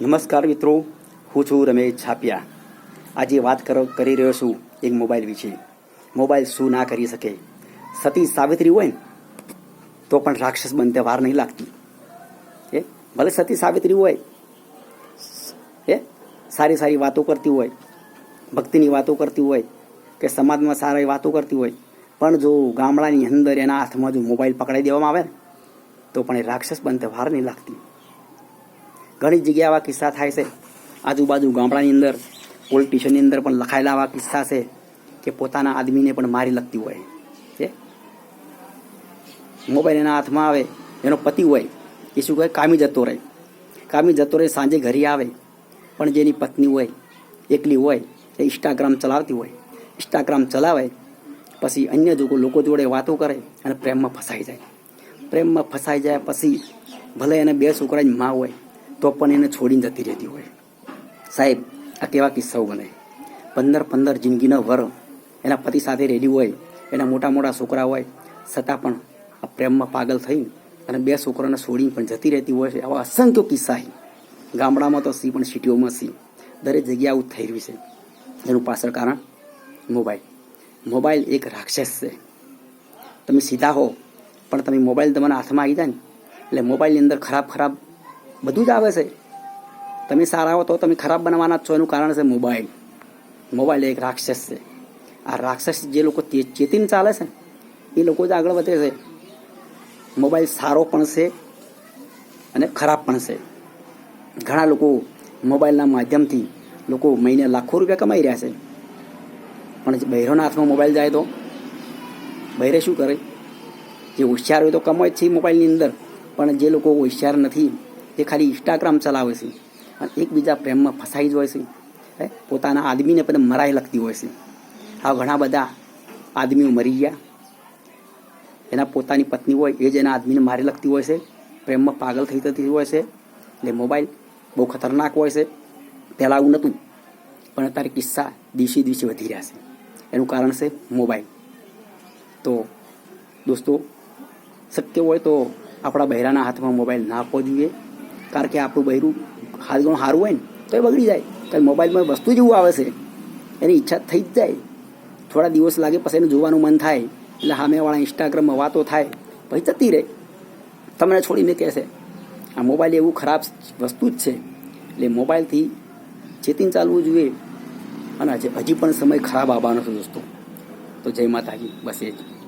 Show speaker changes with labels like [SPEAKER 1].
[SPEAKER 1] નમસ્કાર મિત્રો, હું છું રમેશ છાપિયા. આજે વાત કરો, કરી રહ્યો છું એક મોબાઈલ વિશે. મોબાઈલ શું ના કરી શકે? સતી સાવિત્રી હોય ને, તો પણ રાક્ષસ બનતે વાર નહીં લાગતી. એ ભલે સતી સાવિત્રી હોય એ સારી સારી વાતો કરતી હોય, ભક્તિની વાતો કરતી હોય, કે સમાજમાં સારી વાતો કરતી હોય, પણ જો ગામડાની અંદર એના હાથમાં જો મોબાઈલ પકડાઈ દેવામાં આવે ને, તો પણ એ રાક્ષસ બનતે વાર નહીં લાગતી. ઘણી જગ્યાએ આવા કિસ્સા થાય છે. આજુબાજુ ગામડાની અંદર પોલીસ અંદર પણ લખાયેલા આવા કિસ્સા છે કે પોતાના આદમીને પણ મારી લગતી હોય. છે મોબાઈલ એના હાથમાં આવે, એનો પતિ હોય, એ શું કહે? કામી જતો રહે. કામી જતો રહે, સાંજે ઘરે આવે, પણ જેની પત્ની હોય, એકલી હોય, એ ઇન્સ્ટાગ્રામ ચલાવતી હોય. ઇન્સ્ટાગ્રામ ચલાવે, પછી અન્ય જો લોકો જોડે વાતો કરે, અને પ્રેમમાં ફસાઈ જાય. પ્રેમમાં ફસાઈ જાય પછી ભલે એને બે છોકરાની માં હોય તો પણ એને છોડીને જતી રહેતી હોય. સાહેબ, આ કેવા કિસ્સાઓ બને? પંદર પંદર જિંદગીના વર એના પતિ સાથે રેડી હોય, એના મોટા મોટા છોકરા હોય, છતાં પણ આ પ્રેમમાં પાગલ થઈ અને બે છોકરાને છોડીને પણ જતી રહેતી હોય છે, આવા અસંખ્ય કિસ્સા ગામડામાં તો સી પણ સિટીઓમાં સી દરેક જગ્યા આવું થઈ રહ્યું છે. એનું પાછળ કારણ મોબાઈલ. મોબાઈલ એક રાક્ષસ છે. તમે સીધા હો, પણ તમે મોબાઈલ તમારા હાથમાં આવી જાય ને, એટલે મોબાઈલની અંદર ખરાબ ખરાબ બધું જ આવે છે. તમે સારા હો તો તમે ખરાબ બનવાના જ છો. એનું કારણ છે મોબાઈલ. મોબાઈલ એક રાક્ષસ છે. આ રાક્ષસ જે લોકો ચેતીને ચાલે છે એ લોકો જ આગળ વધે છે. મોબાઈલ સારો પણ છે અને ખરાબ પણ છે. ઘણા લોકો મોબાઈલના માધ્યમથી લોકો મહિને લાખો રૂપિયા કમાઈ રહ્યા છે. પણ બહેરોના હાથમાં મોબાઈલ જાય તો? બહેરે શું કરે? જે હોશિયાર હોય તો કમાય છે મોબાઈલની અંદર. પણ જે લોકો હોશિયાર નથી તે ખાલી ઇન્સ્ટાગ્રામ ચલાવે છે. અને એકબીજા પ્રેમમાં ફસાઈ જ હોય છે. હે? પોતાના આદમીને પણ મરાય લગતી હોય છે. આ ઘણા બધા આદમીઓ મરી ગયા. એના પોતાની પત્ની હોય એ જ એના આદમીને મારી લગતી હોય છે. પ્રેમમાં પાગલ થઈ જતી હોય છે. એટલે મોબાઈલ બહુ ખતરનાક હોય છે. પહેલાં આવું નહોતું. પણ અત્યારે કિસ્સા દિવસે દિવસે વધી રહ્યા છે. એનું કારણ છે મોબાઈલ. તો દોસ્તો, શક્ય હોય તો આપણા બહેરાના હાથમાં મોબાઈલ ના આપવો જોઈએ કારણ કે આપણું બહેરું હાથ ઘણું સારું હોય ને, તો એ બગડી જાય. કારણ મોબાઈલમાં વસ્તુ જેવું આવે છે, એની ઈચ્છા થઈ જ જાય. થોડા દિવસ લાગે પછી એને જોવાનું મન થાય. એટલે સામેવાળા ઇન્સ્ટાગ્રામમાં વાતો થાય, પછી જતી રહે. તમને છોડીને કહેશે, આ મોબાઈલ એવું ખરાબ વસ્તુ જ છે. એટલે મોબાઈલથી ચેતીને ચાલવું જોઈએ. અને હજી પણ સમય ખરાબ આવવાનો છે દોસ્તો. તો જય માતાજી, બસ એ જ.